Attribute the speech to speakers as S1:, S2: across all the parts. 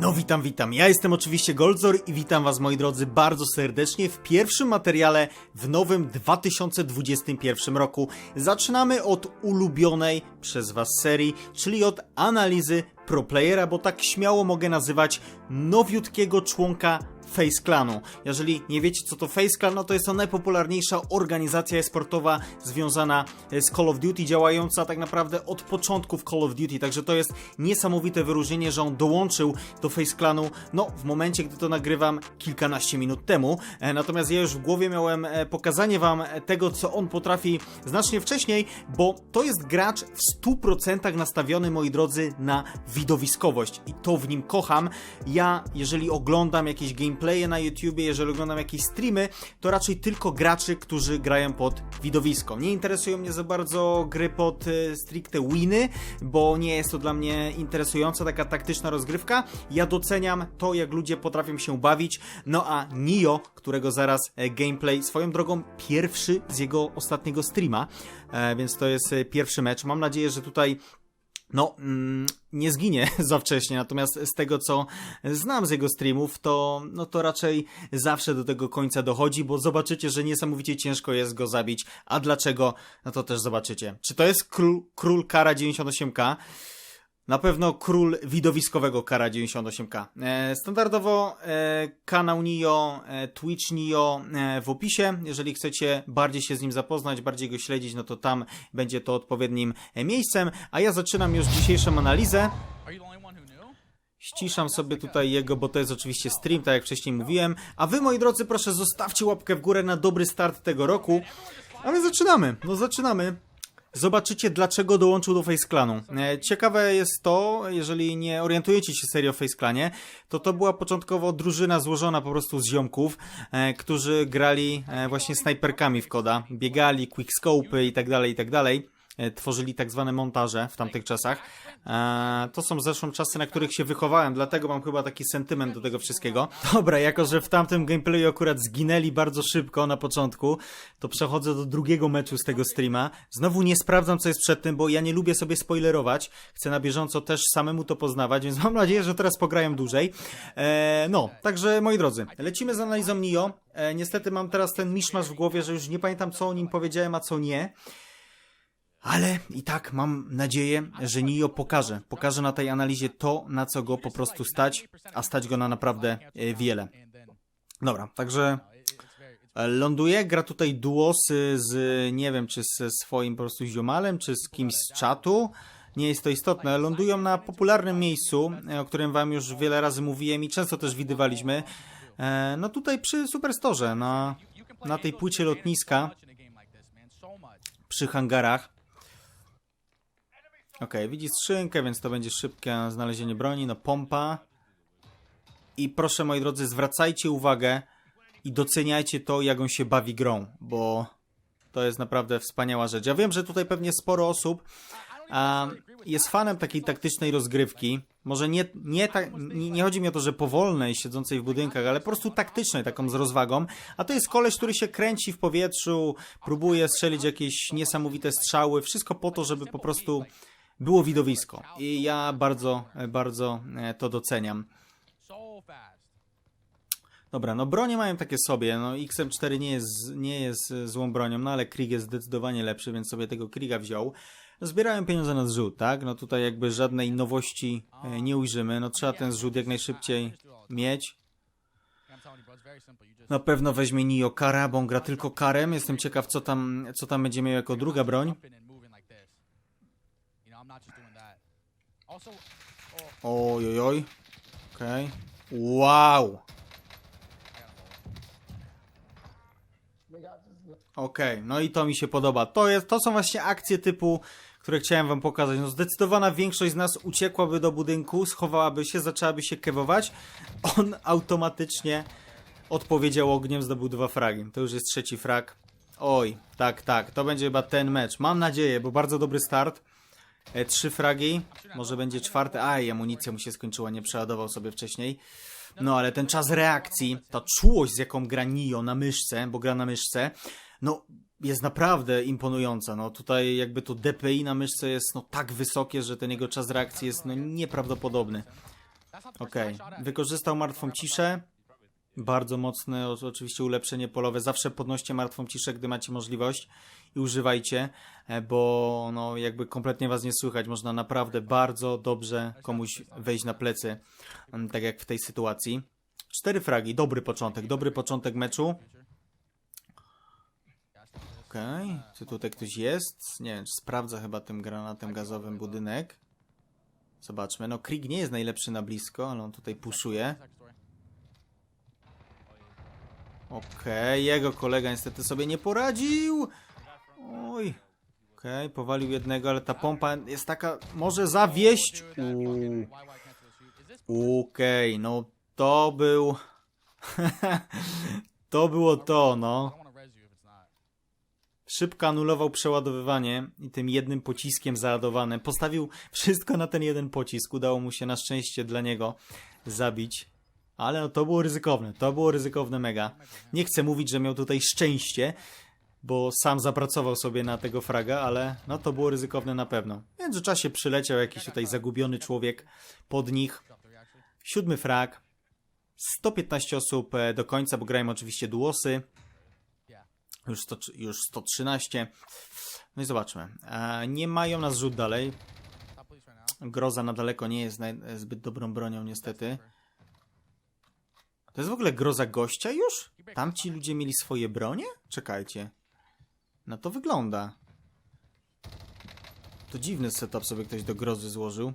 S1: No witam, witam. Ja jestem oczywiście Goldzor i witam was moi drodzy bardzo serdecznie w pierwszym materiale w nowym 2021 roku. Zaczynamy od ulubionej przez was serii, czyli od analizy ProPlayera, bo tak śmiało mogę nazywać nowiutkiego członka Face Clanu. Jeżeli nie wiecie co to Face Clan, no to jest to najpopularniejsza organizacja sportowa związana e, z Call of Duty, działająca tak naprawdę od początków Call of Duty, także to jest niesamowite wyróżnienie, że on dołączył do Face Clanu, no w momencie, gdy to nagrywam kilkanaście minut temu. E, Natomiast ja już w głowie miałem e, pokazanie wam tego, co on potrafi znacznie wcześniej, bo to jest gracz w 100% nastawiony, moi drodzy, na widowiskowość i to w nim kocham. Ja, jeżeli oglądam jakieś gameplaye na YouTubie, jeżeli oglądam jakieś streamy, to raczej tylko graczy, którzy grają pod widowisko. Nie interesują mnie za bardzo gry pod e, stricte winy, bo nie jest to dla mnie interesująca taka taktyczna rozgrywka. Ja doceniam to, jak ludzie potrafią się bawić. No a Nio, którego zaraz e, gameplay, swoją drogą pierwszy z jego ostatniego streama, e, więc to jest pierwszy mecz. Mam nadzieję, że tutaj no, mm, nie zginie za wcześnie, natomiast z tego co znam z jego streamów, to, no to raczej zawsze do tego końca dochodzi, bo zobaczycie, że niesamowicie ciężko jest go zabić. A dlaczego? No to też zobaczycie. Czy to jest król, król Kara 98K? Na pewno król widowiskowego Kara 98K. E, standardowo e, kanał Nio, e, Twitch Nio w opisie. Jeżeli chcecie bardziej się z nim zapoznać, bardziej go śledzić, no to tam będzie to odpowiednim miejscem. A ja zaczynam już dzisiejszą analizę. Ściszam sobie tutaj jego, bo to jest oczywiście stream, tak jak wcześniej mówiłem. A wy, moi drodzy, proszę zostawcie łapkę w górę na dobry start tego roku. A my zaczynamy. No zaczynamy. Zobaczycie, dlaczego dołączył do Face Clanu. E, Ciekawe jest to, jeżeli nie orientujecie się serio w Face Clanie, to to była początkowo drużyna złożona po prostu z ziomków, e, którzy grali e, właśnie snajperkami w koda, biegali, quickscope'y i tak dalej, i tak dalej tworzyli tak zwane montaże w tamtych czasach. E, to są zresztą czasy, na których się wychowałem, dlatego mam chyba taki sentyment do tego wszystkiego. Dobra, jako że w tamtym gameplayu akurat zginęli bardzo szybko na początku, to przechodzę do drugiego meczu z tego streama. Znowu nie sprawdzam, co jest przed tym, bo ja nie lubię sobie spoilerować. Chcę na bieżąco też samemu to poznawać, więc mam nadzieję, że teraz pograją dłużej. E, no, także moi drodzy, lecimy z analizą Nio. E, niestety mam teraz ten miszmasz w głowie, że już nie pamiętam, co o nim powiedziałem, a co nie. Ale i tak mam nadzieję, że Nio pokaże. Pokaże na tej analizie to, na co go po prostu stać, a stać go na naprawdę e, wiele. Dobra, także e, ląduje, gra tutaj duosy z, nie wiem, czy ze swoim po prostu ziomalem, czy z kimś z czatu. Nie jest to istotne. Lądują na popularnym miejscu, e, o którym wam już wiele razy mówiłem i często też widywaliśmy. No tutaj przy Superstore, na, na tej płycie lotniska,
S2: so much in a game like this, man. So much.
S1: przy hangarach. Okej, widzi skrzynkę, więc to będzie szybkie znalezienie broni. No pompa. I proszę moi drodzy, zwracajcie uwagę i doceniajcie to, jak on się bawi grą, bo to jest naprawdę wspaniała rzecz. Ja wiem, że tutaj pewnie sporo osób a, jest fanem takiej taktycznej rozgrywki. Może nie, nie, ta, nie, nie chodzi mi o to, że powolnej, siedzącej w budynkach, ale po prostu taktycznej, taką z rozwagą. A to jest koleś, który się kręci w powietrzu, próbuje strzelić jakieś niesamowite strzały. Wszystko po to, żeby po prostu było widowisko. I ja bardzo, bardzo e, to doceniam. Dobra, no bronie mają takie sobie, no XM4 nie jest, nie jest e, złą bronią, no ale Krieg jest zdecydowanie lepszy, więc sobie tego Kriga wziął. Zbierałem pieniądze na zrzut, tak? No tutaj jakby żadnej nowości e, nie ujrzymy, no trzeba ten zrzut jak najszybciej mieć. Na pewno weźmie Nio Kara, bo on gra tylko Karem. Jestem ciekaw, co tam, co tam będzie miał jako druga broń.
S2: I'm not just doing that. Also, oh,
S1: Oj, oj, oj. Okej. Wow! Okej, no i to mi się podoba. To, jest, to są właśnie akcje typu, które chciałem wam pokazać. No zdecydowana większość z nas uciekłaby do budynku, schowałaby się, zaczęłaby się kewować. On automatycznie odpowiedział ogniem, zdobył dwa fragi. To już jest trzeci frag. Oj, tak, tak, to będzie chyba ten mecz. Mam nadzieję, bo bardzo dobry start. E, trzy fragi, może będzie czwarte. Aj, amunicja mu się skończyła, nie przeładował sobie wcześniej. No ale ten czas reakcji, ta czułość z jaką gra Nio na myszce, bo gra na myszce, no jest naprawdę imponująca. No tutaj jakby to DPI na myszce jest no tak wysokie, że ten jego czas reakcji jest no nieprawdopodobny. Okej,
S2: at.
S1: wykorzystał martwą ciszę. Bardzo mocne oczywiście ulepszenie polowe. Zawsze podnoście martwą ciszę, gdy macie możliwość i używajcie, e, bo no jakby kompletnie was nie słychać. Można naprawdę bardzo dobrze komuś wejść na plecy, tak jak w tej sytuacji. Cztery fragi, dobry początek, dobry początek meczu. Okej, czy tutaj ktoś jest? Nie wiem, sprawdza chyba tym granatem gazowym budynek. Zobaczmy, no Krieg nie jest najlepszy na blisko, ale on tutaj puszuje. Okej, jego kolega niestety sobie nie poradził. Oj. Okej, powalił jednego, ale ta pompa jest taka, może zawieść. Okej, no to był... to było to, no. Szybko anulował przeładowywanie i tym jednym pociskiem załadowanym postawił wszystko na ten jeden pocisk. Udało mu się na szczęście dla niego zabić. Ale no to było ryzykowne, to było ryzykowne mega. Nie chcę mówić, że miał tutaj szczęście, bo sam zapracował sobie na tego fraga, ale no to było ryzykowne na pewno. W międzyczasie przyleciał jakiś tutaj zagubiony człowiek pod nich. Siódmy frag. 115 osób e, do końca, bo grałem oczywiście duosy. Już, 100, już 113. No i zobaczmy. E, nie mają nas rzut dalej. Groza na daleko nie jest naj, zbyt dobrą bronią, niestety. To jest w ogóle groza gościa już? Tamci ludzie mieli swoje bronie? Czekajcie. Na to wygląda. To dziwny setup sobie ktoś do grozy złożył.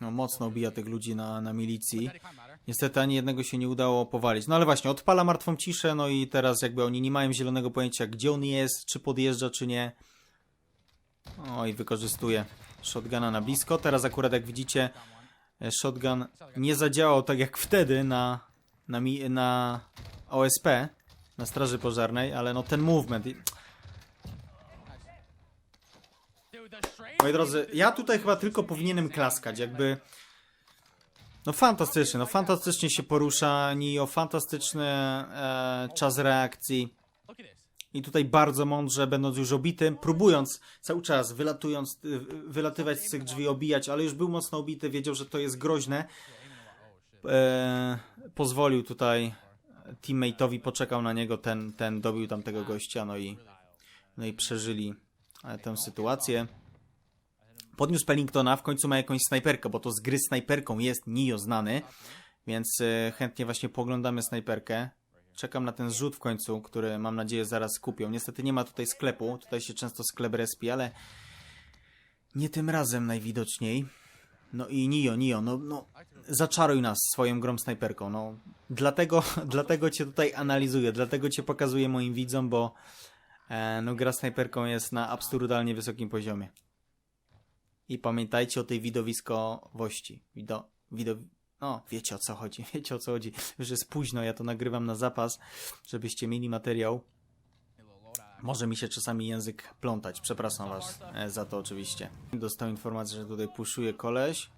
S1: No, mocno obija tych ludzi na, na milicji. Niestety ani jednego się nie udało powalić. No ale właśnie, odpala martwą ciszę, no i teraz jakby oni nie mają zielonego pojęcia, gdzie on jest, czy podjeżdża, czy nie. O i wykorzystuje shotguna na blisko. Teraz akurat jak widzicie, shotgun nie zadziałał tak jak wtedy na, na, mi, na OSP, na straży pożarnej, ale no ten movement... Moi drodzy, ja tutaj chyba tylko powinienem klaskać, jakby... No fantastycznie, no fantastycznie się porusza, Nio, fantastyczny e, czas reakcji. I tutaj bardzo mądrze, będąc już obitym, próbując cały czas, wylatując, y, wylatywać z tych drzwi, obijać, ale już był mocno obity, wiedział, że to jest groźne. E, pozwolił tutaj teammate'owi, poczekał na niego, ten, ten dobił tamtego gościa, no i, no i przeżyli e, tę sytuację. Podniósł Pellingtona, w końcu ma jakąś snajperkę, bo to z gry snajperką jest Nio znany, więc e, chętnie właśnie poglądamy snajperkę. Czekam na ten zrzut w końcu, który mam nadzieję zaraz kupią. Niestety nie ma tutaj sklepu, tutaj się często sklep respi, ale nie tym razem najwidoczniej. No i Nio, Nio, no, no zaczaruj nas swoją grą snajperką, no. Dlatego, dlatego cię tutaj analizuję, dlatego cię pokazuję moim widzom, bo e, no gra snajperką jest na absurdalnie wysokim poziomie. I pamiętajcie o tej widowiskowości. Wido, wido, no, wiecie o co chodzi, wiecie o co chodzi. Już jest późno, ja to nagrywam na zapas, żebyście mieli materiał. Może mi się czasami język plątać, przepraszam was e, za to oczywiście. Dostał informację, że tutaj puszuje koleś.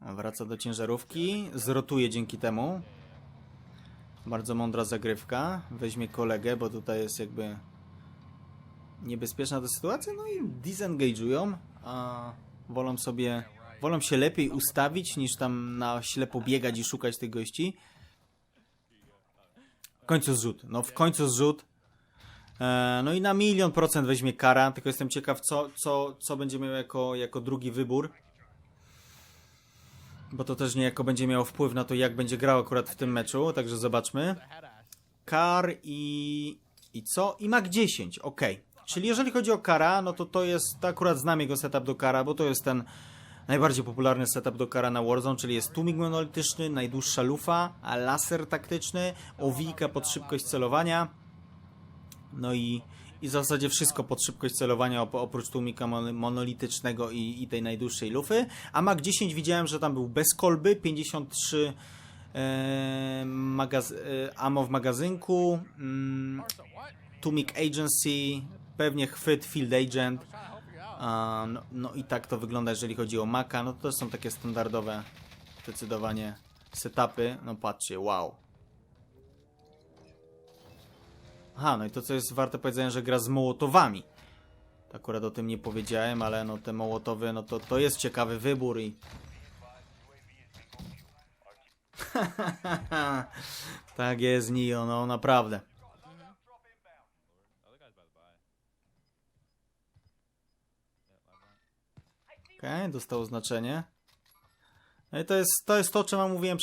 S1: Wraca do ciężarówki, zrotuje dzięki temu. Bardzo mądra zagrywka. Weźmie kolegę, bo tutaj jest jakby niebezpieczna ta sytuacja, no i disengage'ują, a wolą sobie, wolą się lepiej ustawić, niż tam na ślepo biegać i szukać tych gości. W końcu zrzut, no w końcu zrzut. E, no i na milion procent weźmie kara, tylko jestem ciekaw, co, co, co będzie miał jako, jako drugi wybór. Bo to też niejako będzie miało wpływ na to, jak będzie grał akurat w tym meczu, także zobaczmy. Kar i. I co? I Mac 10, ok. Czyli jeżeli chodzi o Kara, no to to jest. To akurat znam jego setup do Kara, bo to jest ten najbardziej popularny setup do Kara na Warzone, czyli jest tłumik monolityczny, najdłuższa lufa, a laser taktyczny, owijka pod szybkość celowania. No i, i w zasadzie wszystko pod szybkość celowania op- oprócz tłumika mon- monolitycznego i, i tej najdłuższej lufy. A Mac 10 widziałem, że tam był bez kolby, 53 e, magaz- e, ammo w magazynku, mm, Agency, pewnie chwyt Field Agent. No, no i tak to wygląda, jeżeli chodzi o Maca. No to są takie standardowe zdecydowanie setupy. No patrzcie, wow. Aha, no i to co jest warte powiedzenia, że gra z mołotowami. Akurat o tym nie powiedziałem, ale no te mołotowy, no to, to jest ciekawy wybór i... tak jest, Nio, no naprawdę. Okej, dostał oznaczenie. No i to jest, to jest to, o czym mówiłem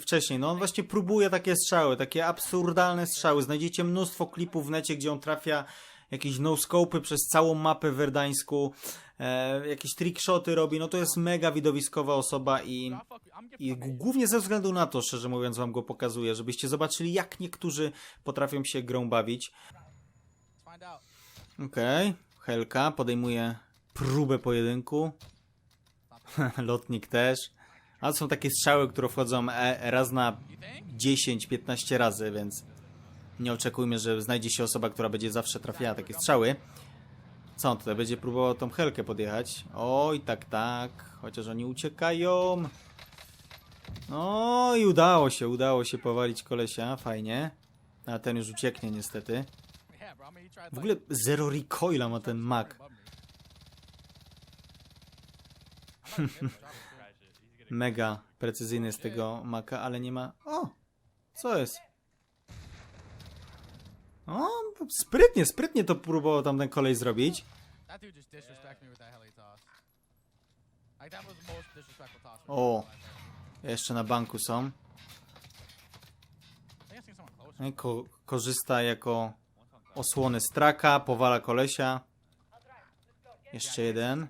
S1: wcześniej. No on właśnie próbuje takie strzały, takie absurdalne strzały. Znajdziecie mnóstwo klipów w necie, gdzie on trafia jakieś no-scopy przez całą mapę Werdańsku, e, jakieś trickshoty robi. No to jest mega widowiskowa osoba i,
S2: I
S1: głównie ze względu na to, szczerze mówiąc, wam go pokazuję, żebyście zobaczyli, jak niektórzy potrafią się grą bawić. Okej, Helka podejmuje próbę pojedynku. Lotnik też. A są takie strzały, które wchodzą e, raz na
S2: You think?
S1: 10-15 razy, więc nie oczekujmy, że znajdzie się osoba, która będzie zawsze trafiała takie strzały. Co on tutaj będzie próbował tą Helkę podjechać? Oj, tak, tak. Chociaż oni uciekają. No i udało się, udało się powalić kolesia, fajnie. A ten już ucieknie niestety. W ogóle zero recoila ma ten Mac. Mega precyzyjny jest tego Maca, ale nie ma... O! Co jest? O, sprytnie, sprytnie to próbował tam ten kolej zrobić. O. Jeszcze na banku są. No Ko korzysta jako osłony straka, powala kolesia. Jeszcze jeden.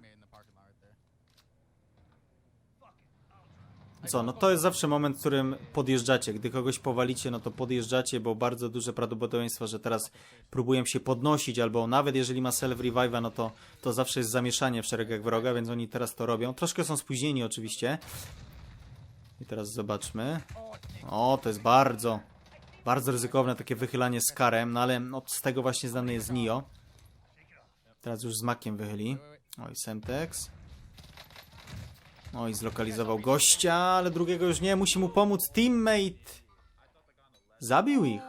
S1: Co, no to jest zawsze moment, w którym podjeżdżacie. Gdy kogoś powalicie, no to podjeżdżacie, bo bardzo duże prawdopodobieństwo, że teraz próbują się podnosić, albo nawet jeżeli ma self revive'a, no to, to zawsze jest zamieszanie w szeregach wroga, więc oni teraz to robią. Troszkę są spóźnieni oczywiście. I teraz zobaczmy. O, to jest bardzo, bardzo ryzykowne takie wychylanie z karem, no ale no, z tego właśnie znany jest Nio. Teraz już z makiem wychyli. Oj, Semtex. Oj, zlokalizował gościa, ale drugiego już nie. Musi mu pomóc teammate. Zabił ich.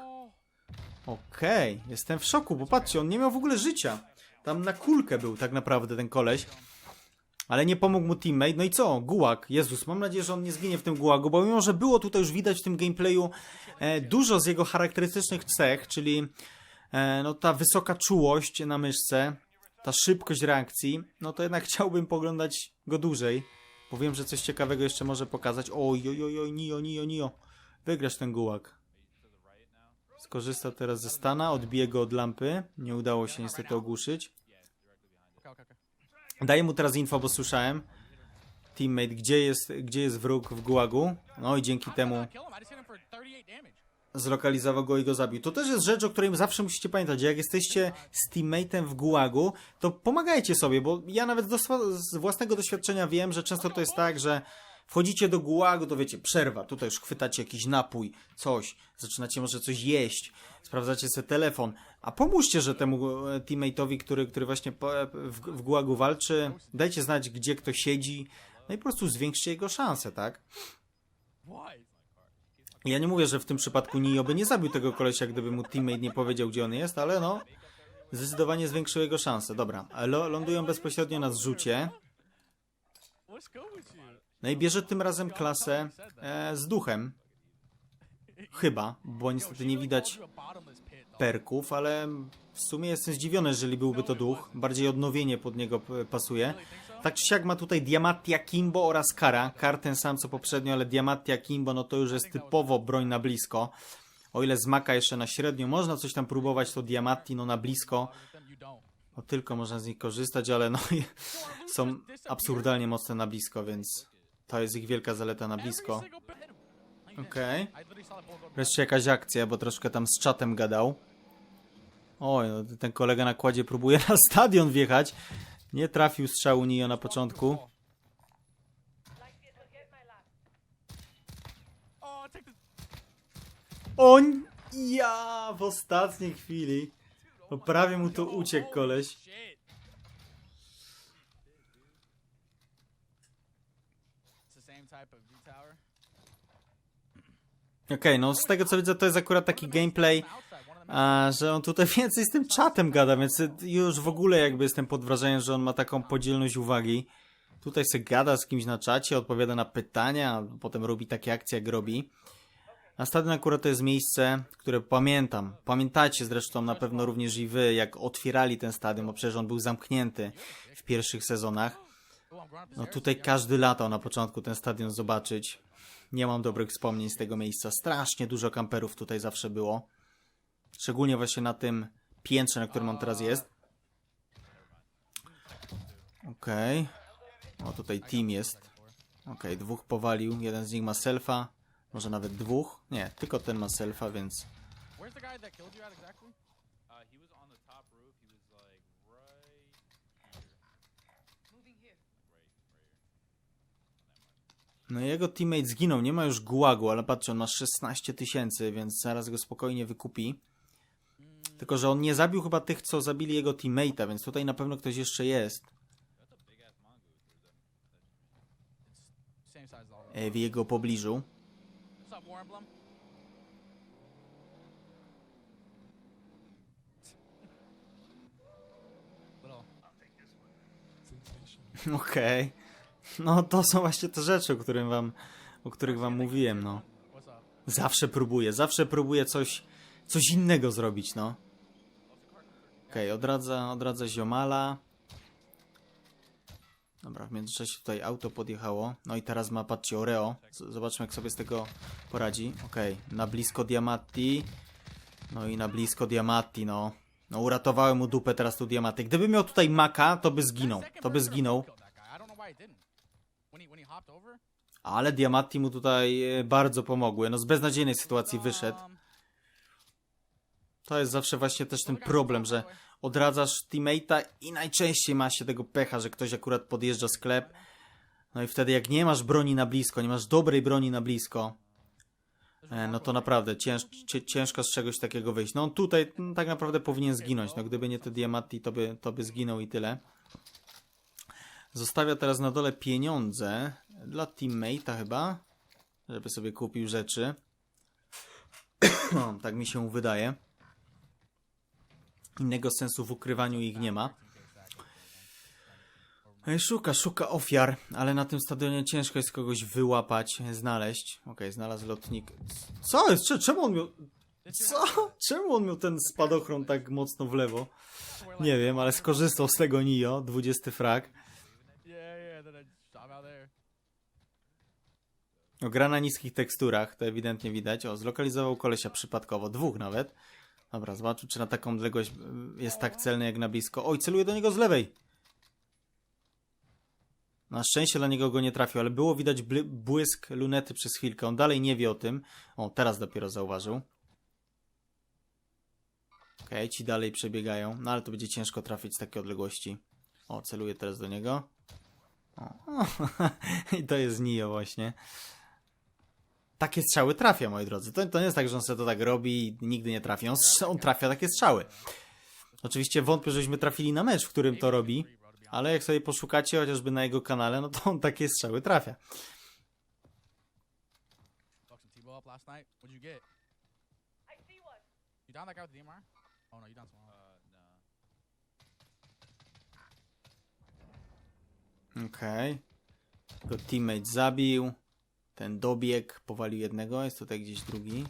S1: Okej, jestem w szoku, bo patrzcie, on nie miał w ogóle życia. Tam na kulkę był tak naprawdę ten koleś. Ale nie pomógł mu teammate. No i co? Gułak. Jezus, mam nadzieję, że on nie zginie w tym gułagu, bo mimo, że było tutaj już widać w tym gameplayu e, dużo z jego charakterystycznych cech, czyli e, no, ta wysoka czułość na myszce, ta szybkość reakcji, no to jednak chciałbym poglądać go dłużej. Bo że coś ciekawego jeszcze może pokazać. Oj, oj, oj, oj, Nio, Nio, Nio. Wygrasz ten gułak. Skorzysta teraz ze stana, odbije go od lampy. Nie udało się niestety ogłuszyć. Daję mu teraz info, bo słyszałem. Teammate, gdzie jest, gdzie jest wróg w gułagu. No i dzięki temu
S2: not kill him? I just hit him for 38 damage.
S1: zlokalizował go i go zabił. To też jest rzecz, o której zawsze musicie pamiętać, jak jesteście z teammateem w gułagu, to pomagajcie sobie, bo ja nawet z własnego doświadczenia wiem, że często to jest tak, że wchodzicie do gułagu, to wiecie, przerwa, tutaj już chwytacie jakiś napój, coś, zaczynacie może coś jeść, sprawdzacie sobie telefon, a pomóżcie, że temu e, teammateowi, który, który właśnie po, w, w gułagu walczy, dajcie znać, gdzie kto siedzi, no i po prostu zwiększcie jego szanse, tak?
S2: What?
S1: Ja nie mówię, że w tym przypadku Nio by nie zabił tego kolesia, gdyby mu teammate nie powiedział, gdzie on jest, ale no, zdecydowanie zwiększył jego szanse. Dobra, lądują bezpośrednio na zrzucie. No i bierze tym razem klasę e, z duchem. Chyba, bo niestety nie widać perków, ale w sumie jestem zdziwiony, jeżeli byłby to duch. Bardziej odnowienie pod niego pasuje. Tak czy siak ma tutaj Diamattia Kimbo oraz Kara. Kar ten sam co poprzednio, ale Diamattia Kimbo no to już jest typowo broń na blisko. O ile z Maka jeszcze na średnio można coś tam próbować, to Diamatti no na blisko. No tylko można z nich korzystać, ale no są absurdalnie mocne na blisko, więc to jest ich wielka zaleta na blisko. Okej.
S2: Go
S1: Wreszcie jakaś akcja, bo troszkę tam z czatem gadał. Oj, no, ten kolega na kładzie próbuje na stadion wjechać. Nie trafił strzału Nio na początku. On ja w ostatniej chwili. Bo prawie mu to uciekł koleś. Okej, no z tego co widzę to jest akurat taki gameplay a, że on tutaj więcej z tym czatem gada, więc już w ogóle jakby jestem pod wrażeniem, że on ma taką podzielność uwagi. Tutaj se gada z kimś na czacie, odpowiada na pytania, potem robi takie akcje, jak robi. A stadion akurat to jest miejsce, które pamiętam. Pamiętacie zresztą na pewno również i wy, jak otwierali ten stadion, bo przecież on był zamknięty w pierwszych sezonach. No tutaj każdy latał na początku ten stadion zobaczyć. Nie mam dobrych wspomnień z tego miejsca. Strasznie dużo kamperów tutaj zawsze było. Szczególnie właśnie na tym piętrze, na którym on teraz jest. Okej. O, tutaj team jest. Okej, dwóch powalił. Jeden z nich ma selfa. Może nawet dwóch. Nie, tylko ten ma selfa, więc...
S3: Uh.
S1: No jego teammate zginął. Nie ma już gułagu, ale patrzcie, on ma 16 tysięcy, więc zaraz go spokojnie wykupi. Tylko, że on nie zabił chyba tych, co zabili jego teammate'a, więc tutaj na pewno ktoś jeszcze jest. E, W jego pobliżu. Okej. No to są właśnie te rzeczy, o, którym wam, o których wam mówiłem, no. Zawsze próbuję, zawsze próbuję coś, coś innego zrobić, no. Okej, odradza, odradza ziomala. Dobra, w międzyczasie tutaj auto podjechało. No i teraz ma, patrzcie, Oreo. Z- Zobaczmy, jak sobie z tego poradzi. Okej, na blisko Diamatti. No i na blisko Diamatti, no. No uratowałem mu dupę teraz tu Diamatti. Gdyby miał tutaj Maka, to by zginął. To by zginął. Ale Diamatti mu tutaj e, bardzo pomogły. No z beznadziejnej sytuacji wyszedł. To jest zawsze właśnie też ten problem, że odradzasz teammate'a i najczęściej ma się tego pecha, że ktoś akurat podjeżdża sklep. No i wtedy jak nie masz broni na blisko, nie masz dobrej broni na blisko, e, no to naprawdę cięż, ciężko z czegoś takiego wyjść. No on tutaj no, tak naprawdę powinien zginąć. No gdyby nie te diamati, to by, to by zginął i tyle. Zostawia teraz na dole pieniądze dla teammate'a chyba, żeby sobie kupił rzeczy. tak mi się wydaje. Innego sensu w ukrywaniu ich nie ma. Ej, Szuka, szuka ofiar, ale na tym stadionie ciężko jest kogoś wyłapać, znaleźć. Okej, znalazł lotnik. Co jest? Cze- Czemu on miał... Co? Czemu on miał ten spadochron tak mocno w lewo? Nie wiem, ale skorzystał z tego Nio, 20 frag.
S2: There.
S1: No, gra na niskich teksturach, to ewidentnie widać. O, zlokalizował kolesia przypadkowo, dwóch nawet. Dobra, zobaczył, czy na taką odległość y, jest tak celny jak na blisko. Oj, celuje do niego z lewej. Na szczęście dla niego go nie trafił, ale było widać błysk lunety przez chwilkę. On dalej nie wie o tym. O, teraz dopiero zauważył. Okej, ci dalej przebiegają. No ale to będzie ciężko trafić z takiej odległości. O, celuje teraz do niego. O, i to jest Nio właśnie. Takie strzały trafia, moi drodzy. To, to nie jest tak, że on sobie to tak robi i nigdy nie trafi. On, on trafia takie strzały. Oczywiście wątpię, żebyśmy trafili na mecz, w którym to robi, ale jak sobie poszukacie chociażby na jego kanale, no to on takie strzały trafia.
S2: Oh no.
S3: Uh, no.
S1: Okej. Go teammate zabił. Ten dobieg powalił jednego, jest tutaj gdzieś drugi.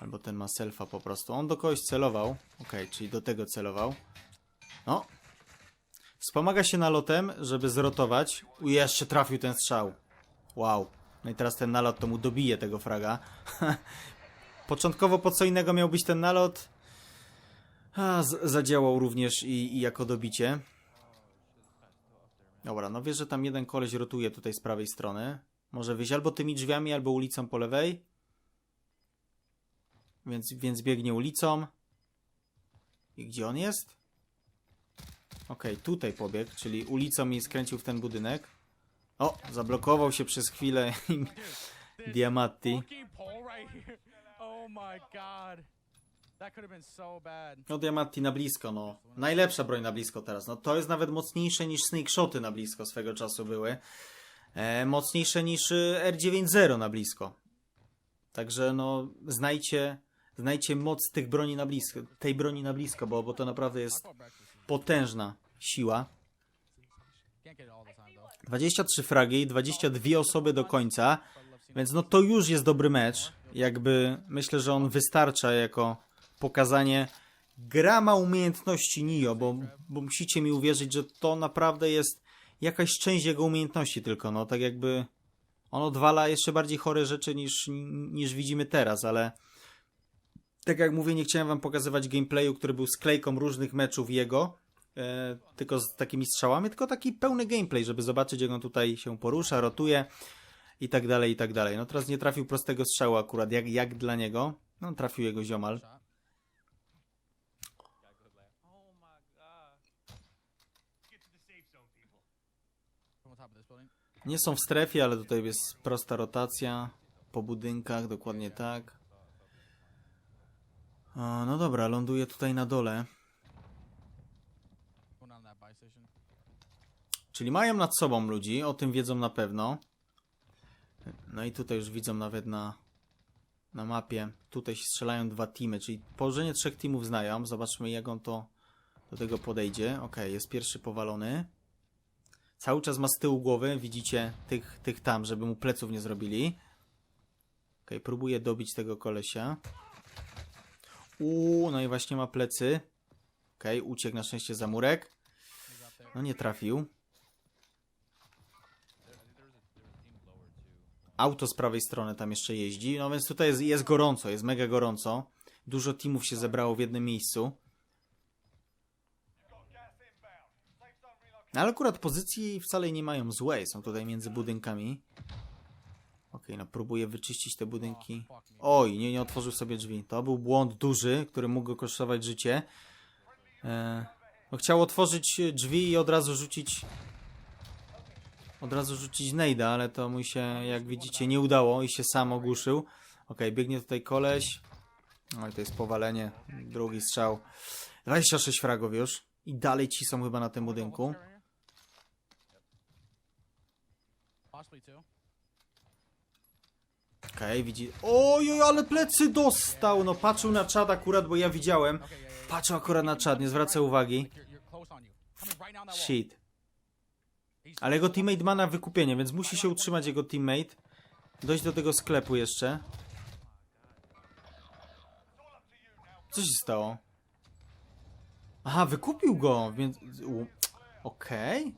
S1: Albo ten ma selfa po prostu. On do kogoś celował. Okej, czyli do tego celował. No. Wspomaga się nalotem, żeby zrotować. U, jeszcze trafił ten strzał. Wow. No i teraz ten nalot to mu dobije tego fraga. Początkowo po co innego miał być ten nalot? A, zadziałał również i, i jako dobicie. Dobra, no wiesz, że tam jeden koleś rotuje tutaj z prawej strony. Może wyjść albo tymi drzwiami, albo ulicą po lewej. Więc, więc biegnie ulicą. I gdzie on jest? Okej, tutaj pobiegł, czyli ulicą i skręcił w ten budynek. O, zablokował się przez chwilę Diamatti.
S2: Oh.
S1: No Diamatti na blisko, no. Najlepsza broń na blisko teraz. No to jest nawet mocniejsze niż Snake Shoty na blisko swego czasu były. E, mocniejsze niż y, R9.0 na blisko. Także no, znajdźcie, Znajdźcie moc tych broni na blisko, tej broni na blisko, bo, bo to naprawdę jest potężna siła.
S2: Can't get it all the time though.
S1: 23 fragi, 22 osoby do końca, więc no to już jest dobry mecz. Jakby myślę, że on wystarcza jako pokazanie gra ma umiejętności Nio, bo, bo musicie mi uwierzyć, że to naprawdę jest jakaś część jego umiejętności tylko, no tak jakby on odwala jeszcze bardziej chore rzeczy niż, niż widzimy teraz, ale tak jak mówię, nie chciałem wam pokazywać gameplayu, który był sklejką różnych meczów jego, e, tylko z takimi strzałami, tylko taki pełny gameplay, żeby zobaczyć, jak on tutaj się porusza, rotuje i tak dalej, i tak dalej. No teraz nie trafił prostego strzału akurat, jak, jak dla niego. No trafił jego ziomal. Nie są w strefie, ale tutaj jest prosta rotacja po budynkach, dokładnie tak. O, no dobra, ląduje tutaj na dole. Czyli mają nad sobą ludzi, o tym wiedzą na pewno. No i tutaj już widzą nawet na, na mapie. Tutaj się strzelają dwa teamy, czyli położenie trzech teamów znają. Zobaczmy jak on to do tego podejdzie. Ok, jest pierwszy powalony. Cały czas ma z tyłu głowy, widzicie tych, tych tam, żeby mu pleców nie zrobili. Ok, próbuje dobić tego kolesia. Uuu, no i właśnie ma plecy. Ok, uciekł na szczęście za murek. No nie trafił. Auto z prawej strony tam jeszcze jeździ, no więc tutaj jest, jest gorąco, jest mega gorąco. Dużo teamów się zebrało w jednym miejscu. No, ale akurat pozycji wcale nie mają złej, są tutaj między budynkami. Okej, no próbuję wyczyścić te budynki. Oj, nie, nie otworzył sobie drzwi. To był błąd duży, który mógł go kosztować życie. E, no, chciał otworzyć drzwi i od razu rzucić od razu rzucić nejda, ale to mu się, jak widzicie, nie udało i się sam ogłuszył. Okej, biegnie tutaj koleś. Oj, to jest powalenie. Drugi strzał. 26 fragów już. I dalej ci są chyba na tym budynku.
S2: Possibly two.
S1: Okej, widzi... Oj, oj, ale plecy dostał! No patrzył na czat akurat, bo ja widziałem. Patrzył akurat na czat, nie zwraca uwagi.
S2: Like you're, you're close on you. Coming right down that wall.
S1: Shit. Ale jego teammate ma na wykupienie, więc musi się utrzymać jego teammate. Dojść do tego sklepu jeszcze. Co się stało? Aha, wykupił go, więc... u- Okej.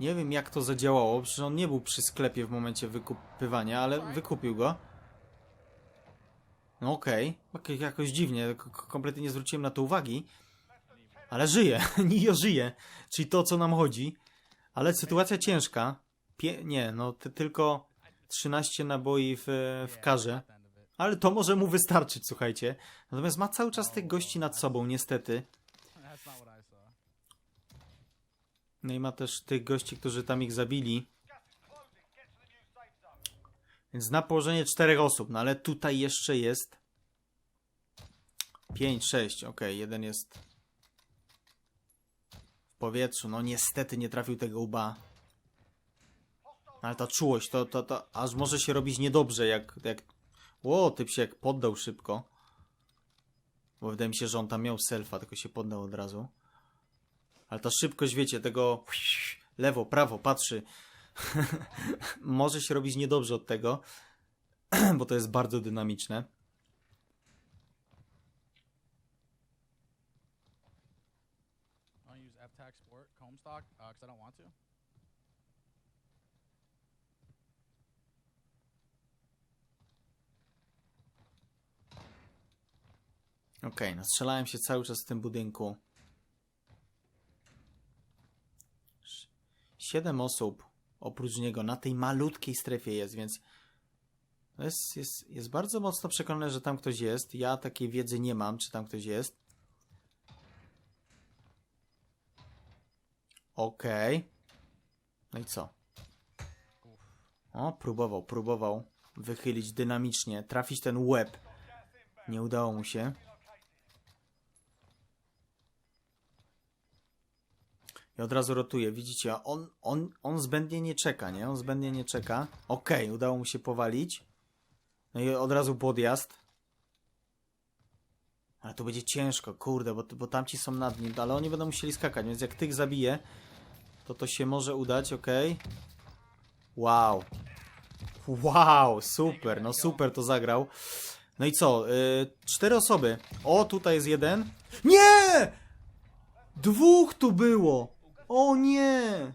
S1: Nie wiem jak to zadziałało, przecież on nie był przy sklepie w momencie wykupywania, ale wykupił go. No okej, okay. jakoś dziwnie, k- kompletnie nie zwróciłem na to uwagi. Ale żyje, Nio żyje, czyli to o co nam chodzi. Ale sytuacja ciężka. Pie nie, no ty, tylko 13 naboi w, w karze. Ale to może mu wystarczyć, słuchajcie. Natomiast ma cały czas tych gości nad sobą, niestety.
S2: That's not what I saw.
S1: No i ma też tych gości, którzy tam ich zabili. Więc na położenie czterech osób, no ale tutaj jeszcze jest 5, 6, okej, jeden jest w powietrzu, no niestety nie trafił tego łba. Ale ta czułość, to, to, to aż może się robić niedobrze, jak, jak... Ło, typ się jak poddał szybko. Bo wydaje mi się, że on tam miał selfa, tylko się poddał od razu. Ale ta szybkość, wiecie, tego lewo, prawo, patrzy. Może się robić niedobrze od tego, bo to jest bardzo dynamiczne.
S2: Comstock because I don't want to.
S1: Okej, no strzelałem się cały czas w tym budynku. Siedem osób oprócz niego na tej malutkiej strefie jest, więc jest, jest, jest bardzo mocno przekonany, że tam ktoś jest. Ja takiej wiedzy nie mam, czy tam ktoś jest. Okej. No i co? O, próbował, próbował wychylić dynamicznie, trafić ten łeb. Nie udało mu się. I od razu rotuje, widzicie, on, on, on zbędnie nie czeka, nie? On zbędnie nie czeka. Okej, udało mu się powalić. No i od razu podjazd. Ale to będzie ciężko, kurde, bo, bo tamci są nad nim, ale oni będą musieli skakać, więc jak tych zabiję, to to się może udać, okej. Wow. Wow, super, no super to zagrał. No i co, yy, cztery osoby. O, tutaj jest jeden. Nie! Dwóch tu było! O nie!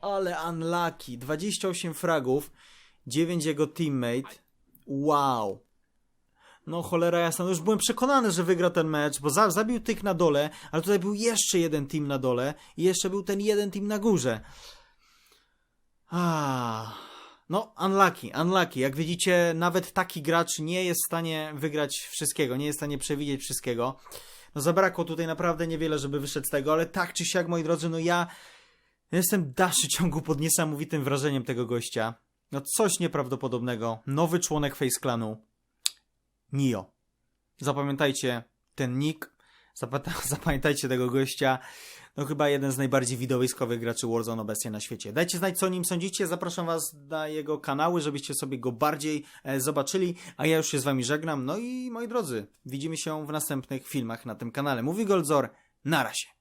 S1: Ale unlucky. 28 fragów, 9 jego teammate. Wow. No cholera jasna, no już byłem przekonany, że wygra ten mecz, bo za, zabił tych na dole, ale tutaj był jeszcze jeden team na dole i jeszcze był ten jeden team na górze. Ah. No, unlucky, unlucky. Jak widzicie, nawet taki gracz nie jest w stanie wygrać wszystkiego, nie jest w stanie przewidzieć wszystkiego. No zabrakło tutaj naprawdę niewiele, żeby wyszedł z tego, ale tak czy siak, moi drodzy, no ja jestem w dalszym ciągu pod niesamowitym wrażeniem tego gościa. No coś nieprawdopodobnego. Nowy członek Face Clanu. Nio. Zapamiętajcie ten nick, zapamiętajcie tego gościa. No chyba jeden z najbardziej widowiskowych graczy Warzone obecnie na świecie. Dajcie znać, co o nim sądzicie. Zapraszam was na jego kanały, żebyście sobie go bardziej e, zobaczyli. A ja już się z wami żegnam. No i moi drodzy, widzimy się w następnych filmach na tym kanale. Mówi Goldzor, na razie.